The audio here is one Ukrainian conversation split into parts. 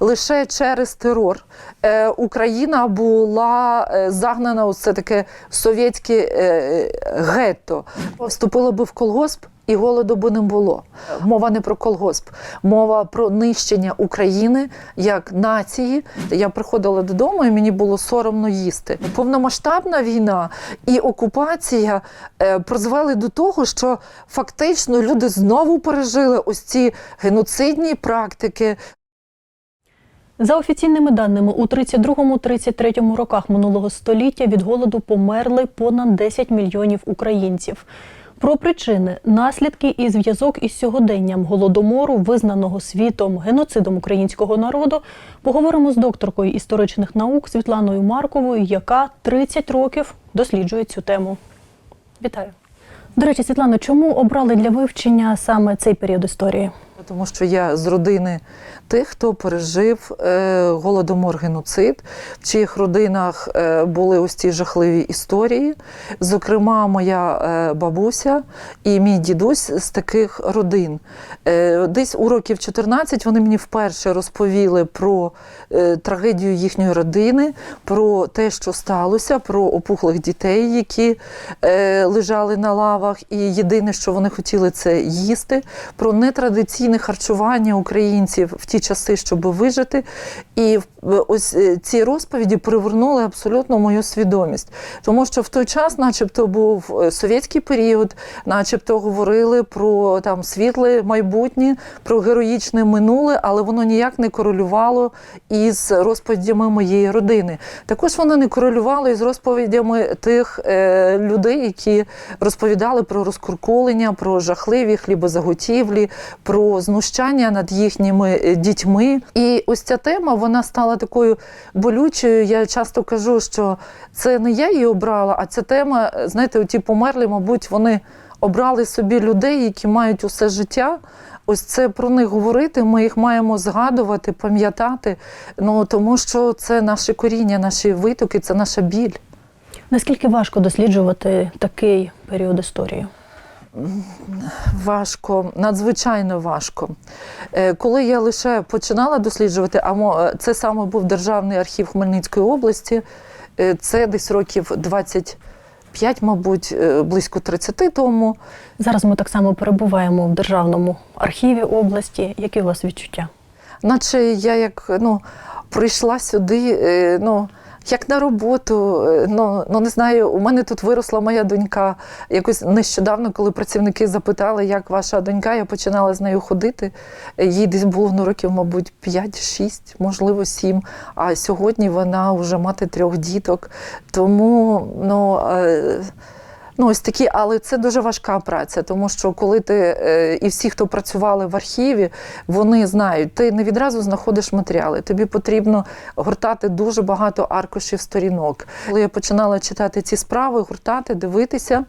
лише через терор е, Україна була е, загнана у це таке совєтське е, гетто. Вступила би в колгосп. І голоду би не було. Мова не про колгосп, мова про нищення України як нації. Я приходила додому, і мені було соромно їсти. Повномасштабна війна і окупація призвели до того, що фактично люди знову пережили ось ці геноцидні практики, За офіційними даними, у 32-33 роках минулого століття від голоду померли понад 10 мільйонів українців. Про причини, наслідки і зв'язок із сьогоденням голодомору, визнаного світом геноцидом українського народу, поговоримо з докторкою історичних наук Світланою Марковою, яка 30 років досліджує цю тему. Вітаю. До речі, Світлано, чому обрали для вивчення саме цей період історії? Тому що я з родини тих, хто пережив е, голодомор геноцид, в чиїх родинах е, були ось ці жахливі історії. Зокрема, моя е, бабуся і мій дідусь з таких родин. Десь у років 14 вони мені вперше розповіли про трагедію їхньої родини, про те, що сталося, про опухлих дітей, які лежали на лавах, і єдине, що вони хотіли, це їсти, про нетрадиційне харчування українців в ті часи, щоб вижити. І в- ось е, ці розповіді привернули абсолютно мою свідомість, тому що в той час, начебто, був е, совєтський період, начебто говорили про там світле майбутнє, про героїчне минуле, але воно ніяк не корелювало із розповідями моєї родини. Також воно не корелювало із розповідями тих е, людей, які розповідали про розкуркулення, про жахливі хлібозаготівлі, про знущання над їхніми е, дітьми. І ось ця тема вона стала такою болючою. Я часто кажу, що це не я її обрала, а ця тема, знаєте, ті померлі, мабуть, вони обрали собі людей, які мають усе життя. Ось це про них говорити. Ми їх маємо згадувати, пам'ятати. Ну тому що це наше коріння, наші витоки, це наша біль. Наскільки важко досліджувати такий період історії? Важко, надзвичайно важко. Е, Коли я лише починала досліджувати, а е, це саме був Державний архів Хмельницької області, е, це десь років 25, мабуть, близько 30 тому. Зараз ми так само перебуваємо в державному архіві області. Які у вас відчуття? Наче я як ну, прийшла сюди, ну, як на роботу. е, Ну, ну не знаю, у мене тут виросла моя донька. Якось нещодавно, коли працівники запитали, як ваша донька, я починала з нею ходити. Е, Їй десь було ну, років, мабуть, 5-6, можливо, 7. А сьогодні вона вже мати трьох діток. Тому ну. Ну, ось такі, але це дуже важка праця, тому що коли ти е, і всі, хто працювали в архіві, вони знають, ти не відразу знаходиш матеріали. Тобі потрібно гортати дуже багато аркушів сторінок. Коли я починала читати ці справи, гуртати, дивитися.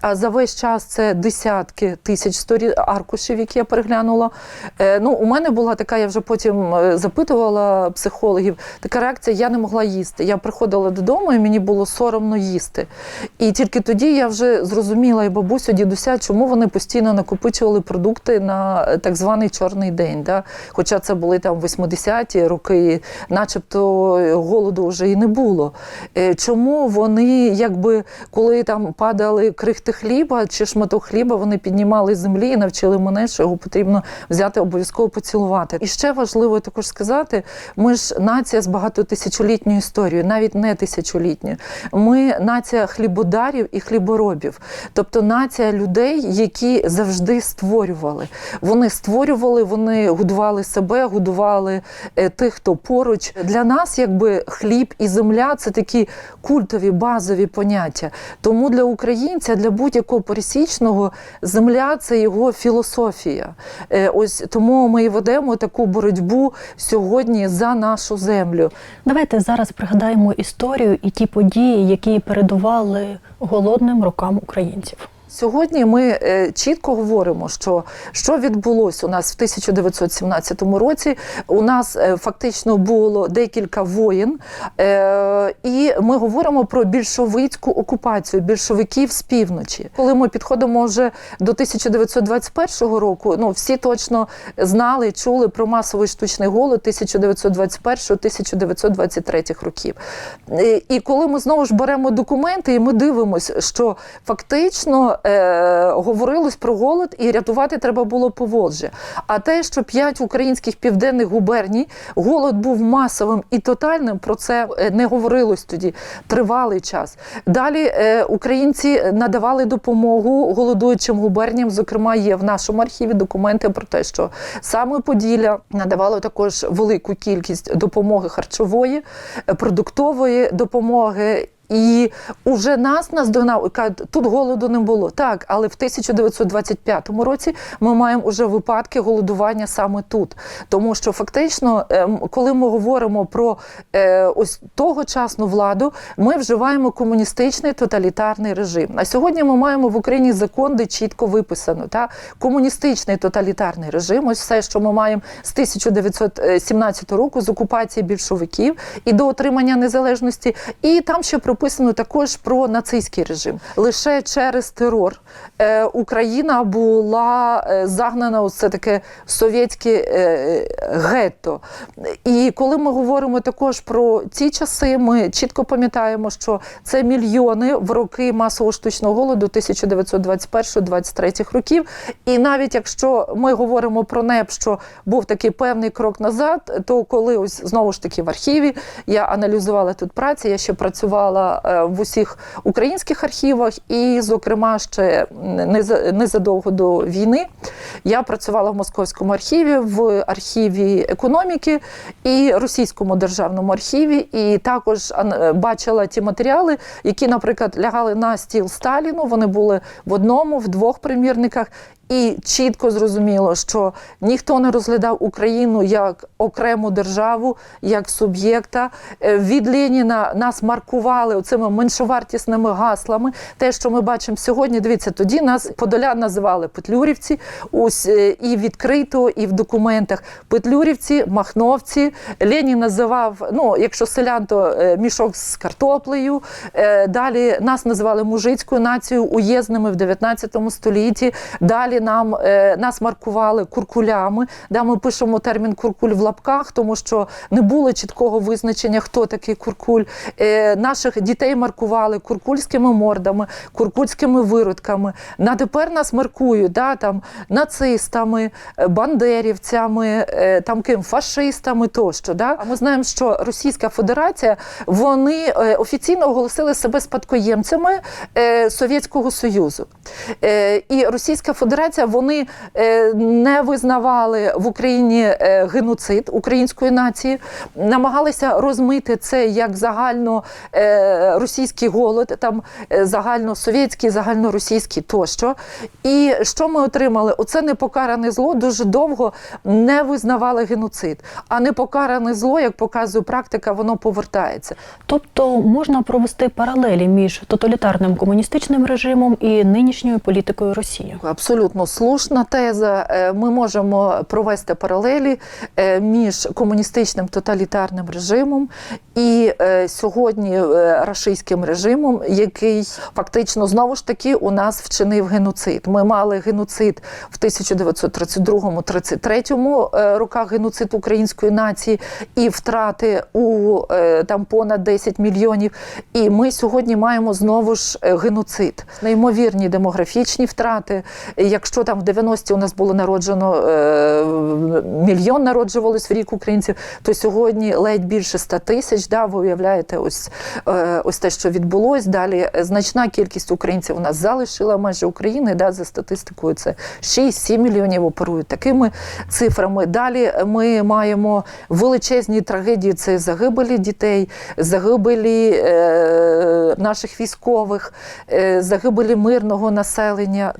А за весь час це десятки тисяч сторі... аркушів, які я переглянула. Е, ну, у мене була така, я вже потім е, запитувала психологів, така реакція: я не могла їсти. Я приходила додому, і мені було соромно їсти. І тільки тоді я вже зрозуміла і бабусю, дідуся, чому вони постійно накопичували продукти на е, так званий чорний день. Да? Хоча це були там 80-ті роки, начебто голоду вже і не було. Чому вони, якби коли там падали крихти хліба чи шматок хліба, вони піднімали з землі і навчили мене, що його потрібно взяти обов'язково поцілувати. І ще важливо також сказати: ми ж нація з багатотисячолітньою історією, навіть не тисячолітньою. Ми нація хлібодарів і хліборобів, тобто нація людей, які завжди створювали. Вони створювали, вони годували себе, годували е, тих, хто поруч. Для нас, якби хліб і земля це такі культові базові поняття. Тому для українця, для будь-якого пересічного, земля це його філософія. Е, Ось тому ми і ведемо таку боротьбу сьогодні за нашу землю. Давайте зараз пригадаємо історію і ті події, які передували голодним рокам українців. Сьогодні ми е, чітко говоримо, що що відбулося у нас в 1917 році. У нас е, фактично було декілька воєн, е, і ми говоримо про більшовицьку окупацію більшовиків з півночі. Коли ми підходимо вже до 1921 року, ну всі точно знали, чули про масовий штучний голод 1921-1923 років. І коли ми знову ж беремо документи, і ми дивимося, що фактично е, говорилось про голод і рятувати треба було Поволжя. А те, що п'ять українських південних губерній голод був масовим і тотальним, про це е, не говорилось тоді тривалий час. Далі е, українці надавали допомогу голодуючим губерніям. Зокрема, є в нашому архіві документи про те, що саме Поділля надавало також велику кількість допомоги харчової, е, продуктової допомоги. І уже нас наздогнав тут голоду не було. Так, але в 1925 році ми маємо уже випадки голодування саме тут. Тому що фактично, ем, коли ми говоримо про е, ось тогочасну владу, ми вживаємо комуністичний тоталітарний режим. А сьогодні ми маємо в Україні закон, де чітко виписано та комуністичний тоталітарний режим. Ось все, що ми маємо з 1917 року з окупації більшовиків і до отримання незалежності. І там ще прописано також про нацистський режим. Лише через терор е, Україна була е, загнана у це таке совєтське е, гетто. І коли ми говоримо також про ці часи, ми чітко пам'ятаємо, що це мільйони в роки масового штучного голоду 1921-23 років. І навіть якщо ми говоримо про НЕП, що був такий певний крок назад, то коли ось знову ж таки в архіві я аналізувала тут праці, я ще працювала е, в усіх українських архівах, і, зокрема, ще неза- незадовго до війни я працювала в московському архіві, в архіві економіки і російському державному архіві, і також бачила ті матеріали, які, наприклад, лягали на стіл Сталіну. Вони були в одному, в двох примірниках. І чітко зрозуміло, що ніхто не розглядав Україну як окрему державу, як суб'єкта. Е, Від Леніна нас маркували цими меншовартісними гаслами. Те, що ми бачимо сьогодні, дивіться, тоді нас подолян називали петлюрівці, ось е, і відкрито, і в документах. Петлюрівці, махновці. Ленін називав, ну, якщо селян, то е, мішок з картоплею. Далі нас називали мужицькою нацією, уєзними в 19 столітті. Далі нам е, нас маркували куркулями. Да, ми пишемо термін куркуль в лапках, тому що не було чіткого визначення, хто такий куркуль. Е, наших дітей маркували куркульськими мордами, куркульськими виродками. На тепер нас маркують да, там, нацистами, е, бандерівцями, там ким фашистами тощо. Да? А ми знаємо, що Російська Федерація вони офіційно оголосили себе спадкоємцями Совєтського Союзу. І Російська Федерація вони е, не визнавали в Україні е, геноцид української нації, намагалися розмити це як загально е, російський голод, там загальносовєтський, загальноросійський тощо. І що ми отримали? Оце непокаране зло дуже довго не визнавали геноцид. А непокаране зло, як показує практика, воно повертається. Тобто можна провести паралелі між тоталітарним комуністичним режимом і нинішньою політикою Росії. Абсолютно слушна теза. Е, Ми можемо провести паралелі е, між комуністичним тоталітарним режимом і е, сьогодні рашистським режимом, який фактично знову ж таки у нас вчинив геноцид. Ми мали геноцид в 1932-33 е, роках геноцид української нації і втрати у там понад 10 мільйонів. І ми сьогодні маємо знову ж геноцид, неймовірні демографічні втрати. Якщо там в 90-ті у нас було народжено е, мільйон народжувалось в рік українців, то сьогодні ледь більше 100 тисяч. Да, ви уявляєте, ось, е, ось те, що відбулось. Далі значна кількість українців у нас залишила майже України. Да, за статистикою це 6-7 мільйонів оперують такими цифрами. Далі ми маємо величезні трагедії. Це загибелі дітей, загибелі е, наших військових, загибелі мирного населення.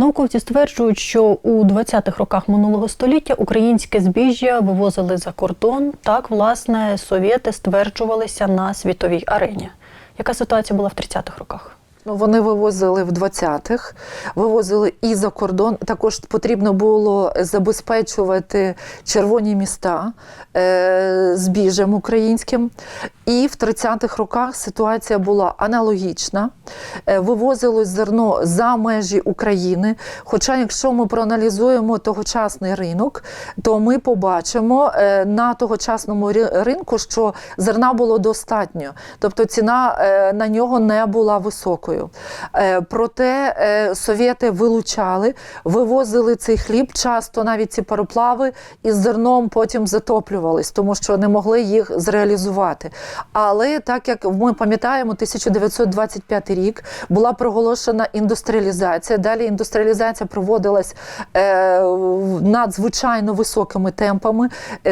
Науковці стверджують, що у 20-х роках минулого століття українське збіжжя вивозили за кордон. Так, власне, совєти стверджувалися на світовій арені. Яка ситуація була в 30-х роках? Ну, вони вивозили в 20-х, вивозили і за кордон. Також потрібно було забезпечувати червоні міста е, збіжжям українським. І в 30-х роках ситуація була аналогічна. Е, вивозилось зерно за межі України. Хоча, якщо ми проаналізуємо тогочасний ринок, то ми побачимо е, на тогочасному ринку, що зерна було достатньо, тобто ціна е, на нього не була високою. Е, Проте е, совєти вилучали, вивозили цей хліб, часто навіть ці пароплави із зерном потім затоплювались, тому що не могли їх зреалізувати. Але так як ми пам'ятаємо, 1925 рік була проголошена індустріалізація. Далі індустріалізація проводилась е, надзвичайно високими темпами.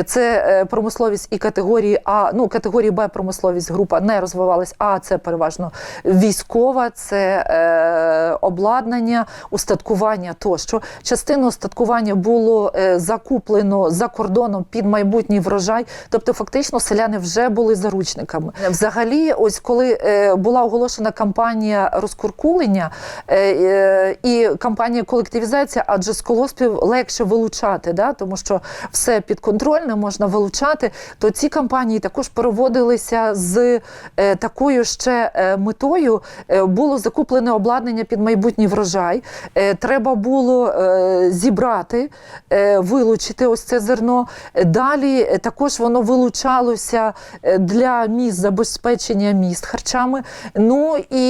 Це промисловість і категорії А, ну категорії Б промисловість група не розвивалась, а це переважно військова, це е, обладнання, устаткування тощо. Частину устаткування було е, закуплено за кордоном під майбутній врожай. Тобто, фактично, селяни вже були заручниками. Взагалі, ось коли е, була оголошена кампанія розкуркулення е, е, і кампанія колективізація, адже з колоспів легше вилучати, да? тому що все підконтрольне можна вилучати, то ці кампанії також проводилися з е, такою ще е, метою. Е, було закуплене обладнання під майбутній врожай. Е, треба було е, зібрати, е, вилучити ось це зерно. Далі також воно вилучалося для міст забезпечення міст харчами. Ну і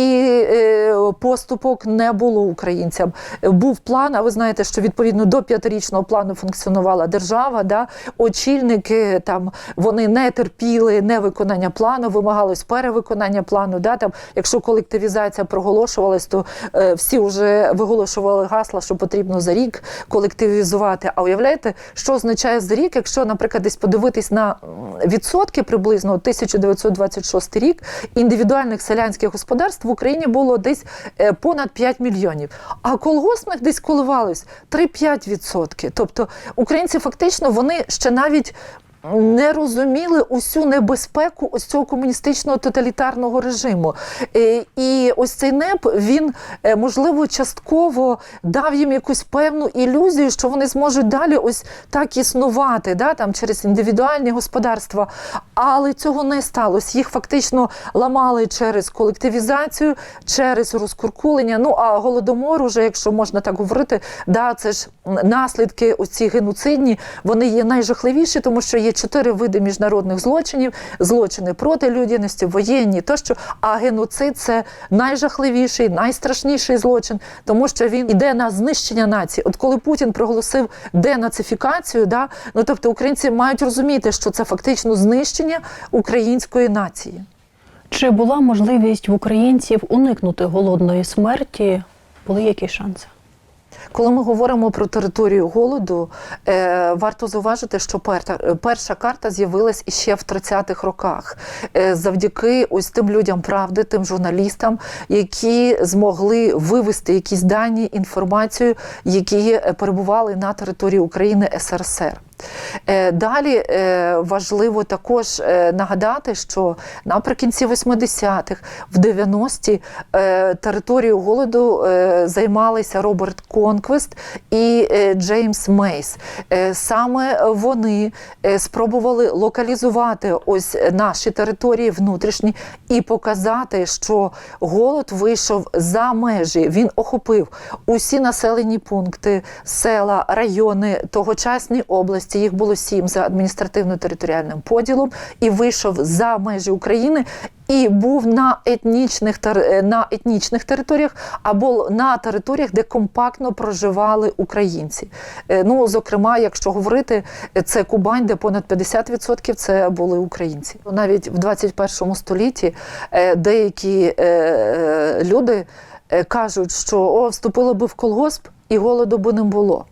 поступок не було українцям. Був план, а ви знаєте, що відповідно до п'ятирічного плану функціонувала держава. Да? Очільники там вони не терпіли невиконання плану, вимагалось перевиконання плану. Да? Там, якщо колективізація проголошувалась, то е, всі вже виголошували гасла, що потрібно за рік колективізувати. А уявляєте, що означає за рік, якщо, наприклад, десь подивитись на відсотки приблизно 1926 рік індивідуальних селянських господарств в Україні було десь е, понад 5 мільйонів, а колгоспних десь коливалось 3-5 відсотки. Тобто українці фактично вони ще навіть. Не розуміли усю небезпеку ось цього комуністичного тоталітарного режиму. Е, І ось цей НЕП він е, можливо частково дав їм якусь певну ілюзію, що вони зможуть далі ось так існувати, да, там через індивідуальні господарства. Але цього не сталося. Їх фактично ламали через колективізацію, через розкуркулення. Ну а голодомор, уже, якщо можна так говорити, да, це ж наслідки оці геноцидні, вони є найжахливіші, тому що є чотири види міжнародних злочинів: злочини проти людяності, воєнні тощо. А геноцид це найжахливіший, найстрашніший злочин, тому що він іде на знищення нації. От коли Путін проголосив денацифікацію, да, ну тобто українці мають розуміти, що це фактично знищення української нації. Чи була можливість в українців уникнути голодної смерті? Були якісь шанси? Коли ми говоримо про територію голоду, е, варто зауважити, що перта, перша карта з'явилась іще в 30-х роках, е, завдяки ось тим людям правди, тим журналістам, які змогли вивести якісь дані, інформацію, які е, перебували на території України СРСР. Е, Далі е, важливо також е, нагадати, що наприкінці 80-х, в 90-ті е, територію голоду займалися Роберт Конквест і Джеймс Мейс. Саме вони спробували локалізувати ось наші території внутрішні і показати, що голод вийшов за межі. Він охопив усі населені пункти, села, райони, тогочасні області. Їх було сім за адміністративно-територіальним поділом, і вийшов за межі України. І був на етнічних е, на етнічних територіях або на територіях, де компактно проживали українці. Е, Ну, зокрема, якщо говорити, це Кубань, де понад 50% це були українці. Навіть в 21 столітті е, деякі люди кажуть, що о, вступили би в колгосп. І голоду би не було.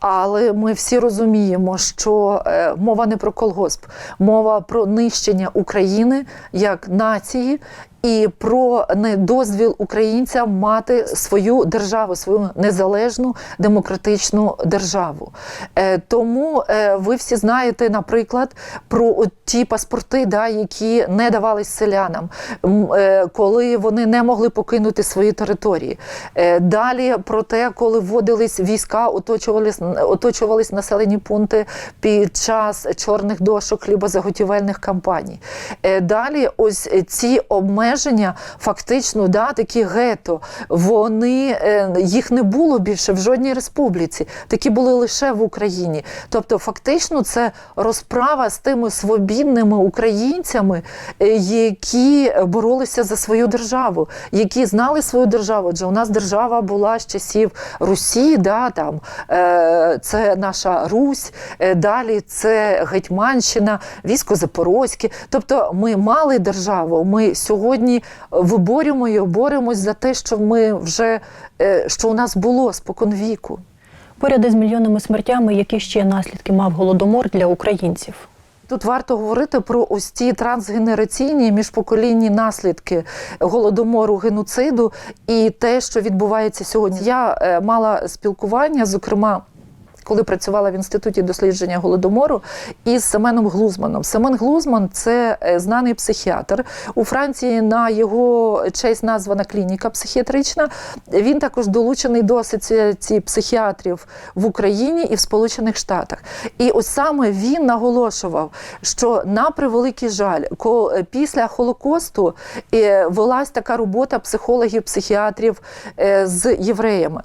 Але ми всі розуміємо, що е, мова не про колгосп, мова про нищення України як нації. І про недозвіл українцям мати свою державу, свою незалежну демократичну державу. Е, Тому е, ви всі знаєте, наприклад, про ті паспорти, да, які не давались селянам, е, коли вони не могли покинути свої території. Далі про те, коли вводились війська, оточувались, оточувались населені пункти під час чорних дошок хлібозаготівельних кампаній. Далі, ось ці обмеження, фактично, да, такі гето, вони е, їх не було більше в жодній республіці. Такі були лише в Україні. Тобто, фактично, це розправа з тими свобідними українцями, е, які боролися за свою державу, які знали свою державу. Адже у нас держава була з часів Русі, да, там, е, це наша Русь, далі це Гетьманщина, військо Запорозьке. Тобто ми мали державу. Ми сьогодні виборюємо і боремось за те, що ми вже е, що у нас було споконвіку. Поряд із мільйонними смертями, які ще наслідки мав голодомор для українців. Тут варто говорити про ось ці трансгенераційні міжпоколінні наслідки голодомору, геноциду і те, що відбувається сьогодні. Я е, мала спілкування, зокрема. Коли працювала в інституті дослідження голодомору із Семеном Глузманом. Семен Глузман це е, знаний психіатр. У Франції на його честь названа клініка психіатрична. Він також долучений до асоціації психіатрів в Україні і в Сполучених Штатах. І ось саме він наголошував, що на превеликий жаль, ко- після Холокосту е, велась така робота психологів, психіатрів е, з євреями.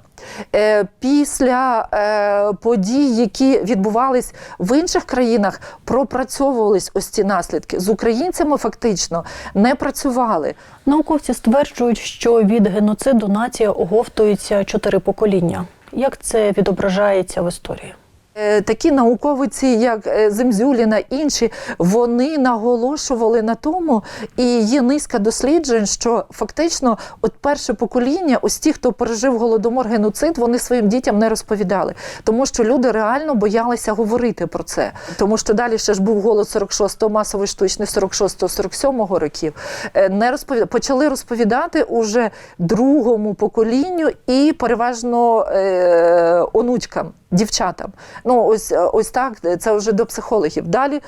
Е, Після е, подій, які відбувались в інших країнах, пропрацьовувались ось ці наслідки. З українцями фактично не працювали. Науковці стверджують, що від геноциду нація оговтується чотири покоління. Як це відображається в історії? Е, Такі науковиці, як е, Земзюліна, інші, вони наголошували на тому, і є низка досліджень, що фактично, от перше покоління, ось ті, хто пережив голодомор, геноцид, вони своїм дітям не розповідали, тому що люди реально боялися говорити про це. Тому що далі ще ж був голод 46-го, масовий штучний 46-47 років. Е, Не розповідали, почали розповідати уже другому поколінню і переважно е, онучкам. Дівчатам, ну ось ось так, це вже до психологів. Далі,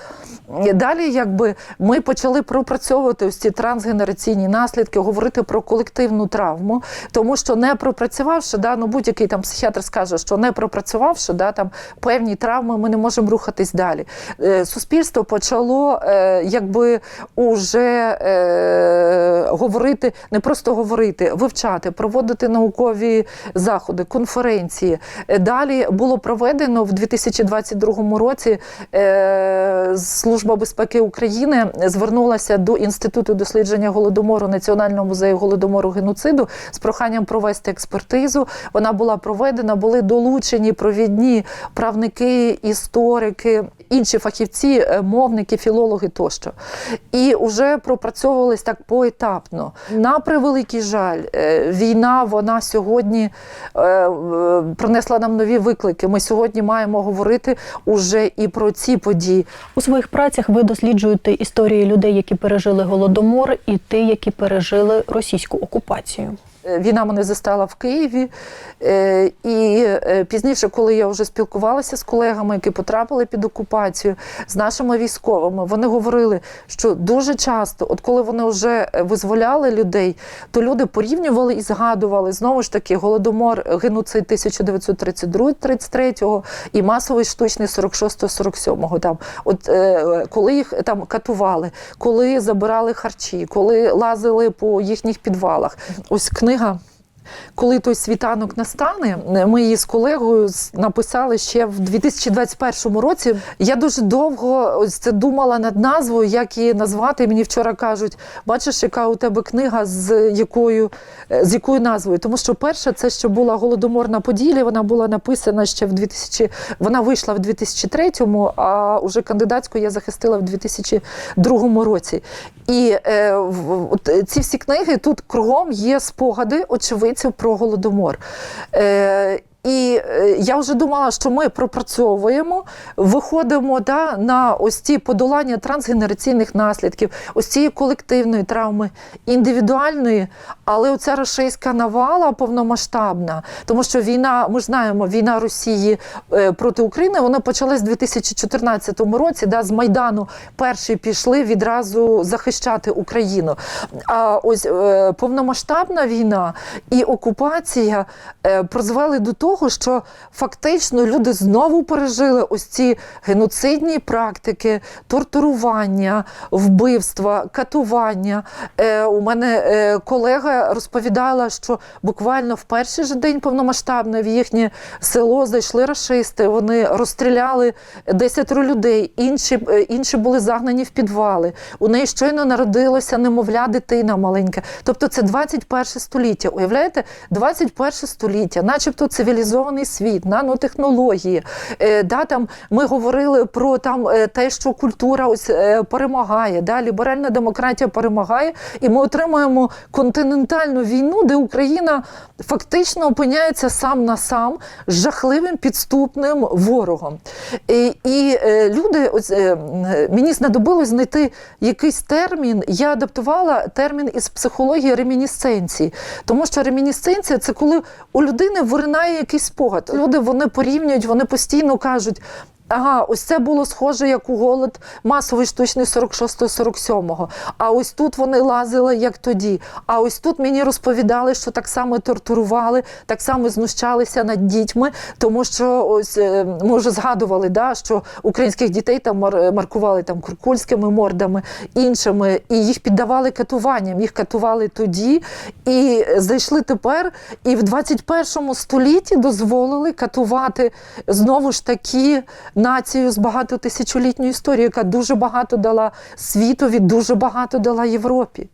далі, якби ми почали пропрацьовувати ось ці трансгенераційні наслідки, говорити про колективну травму, тому що не пропрацювавши, да, ну будь-який там психіатр скаже, що не пропрацювавши, да, там певні травми, ми не можемо рухатись далі. Е, Суспільство почало е, якби уже е, говорити, не просто говорити, вивчати, проводити наукові заходи, конференції. Е, Далі було проведено в 2022 році. Е, Служба безпеки України звернулася до інституту дослідження голодомору Національного музею голодомору геноциду з проханням провести експертизу. Вона була проведена, були долучені провідні правники, історики, інші фахівці, е, мовники, філологи тощо. І вже пропрацьовувались так поетапно. На превеликий жаль, е, війна вона сьогодні принесла нам нові виклики. Ми сьогодні маємо говорити уже і про ці події. У своїх працях ви досліджуєте історії людей, які пережили голодомор, і ті, які пережили російську окупацію. Е, Війна мене застала в Києві, Е, і е, пізніше, коли я вже спілкувалася з колегами, які потрапили під окупацію, з нашими військовими, вони говорили, що дуже часто, от коли вони вже визволяли людей, то люди порівнювали і згадували знову ж таки голодомор, геноцид 1932-33 і масовий штучний 46-47. Там, от коли їх там катували, коли забирали харчі, коли лазили по їхніх підвалах. Ось книга. Herrera. Коли той світанок настане, ми її з колегою написали ще в 2021 році. Я дуже довго ось це думала над назвою, як її назвати. Мені вчора кажуть, бачиш, яка у тебе книга з якою, е, з якою назвою. Тому що перша це ще була голодомор на Поділі. Вона була написана ще в 2000, вона вийшла в 2003, а уже кандидатську я захистила в 2002 році. І е, от ці всі книги тут кругом є спогади очевидців про голодомор. Е, І е, я вже думала, що ми пропрацьовуємо, виходимо да, на ось ці подолання трансгенераційних наслідків, ось цієї колективної травми, індивідуальної, але оця рашистська навала повномасштабна, тому що війна, ми знаємо, війна Росії е, проти України вона почалась у 2014 році. Да, з Майдану перші пішли відразу захищати Україну. А ось е, повномасштабна війна і окупація призвели до того, що фактично люди знову пережили ось ці геноцидні практики, тортурування, вбивства, катування. Е, у мене е, колега розповідала, що буквально в перший же день повномасштабно в їхнє село зайшли рашисти. Вони розстріляли 10 людей, інші, е, інші були загнані в підвали. У неї щойно народилося немовля дитина маленька. Тобто це 21 століття. Уявляєте, 21 століття, начебто цивілізований світ, нанотехнології. Е, да, там ми говорили про там е, те, що культура ось е, перемагає, да, ліберальна демократія перемагає, і ми отримуємо континентальну війну, де Україна фактично опиняється сам на сам з жахливим підступним ворогом. І, і люди, ось мені знадобилось знайти якийсь термін. Я адаптувала термін із психології ремінісценції, тому що ремінісценція це коли у людини виринає якийсь спогад. Люди вони порівнюють, вони постійно кажуть. Ага, ось це було схоже, як у голод масовий штучний 46-47-го. А ось тут вони лазили, як тоді. А ось тут мені розповідали, що так само тортурували, так само знущалися над дітьми, тому що ось е, ми вже згадували, да, що українських дітей там мар- маркували там куркульськими мордами, іншими, і їх піддавали катуванням. Їх катували тоді і зайшли тепер. І в 21 столітті дозволили катувати знову ж таки націю з багатотисячолітньою історією, яка дуже багато дала світові, дуже багато дала Європі.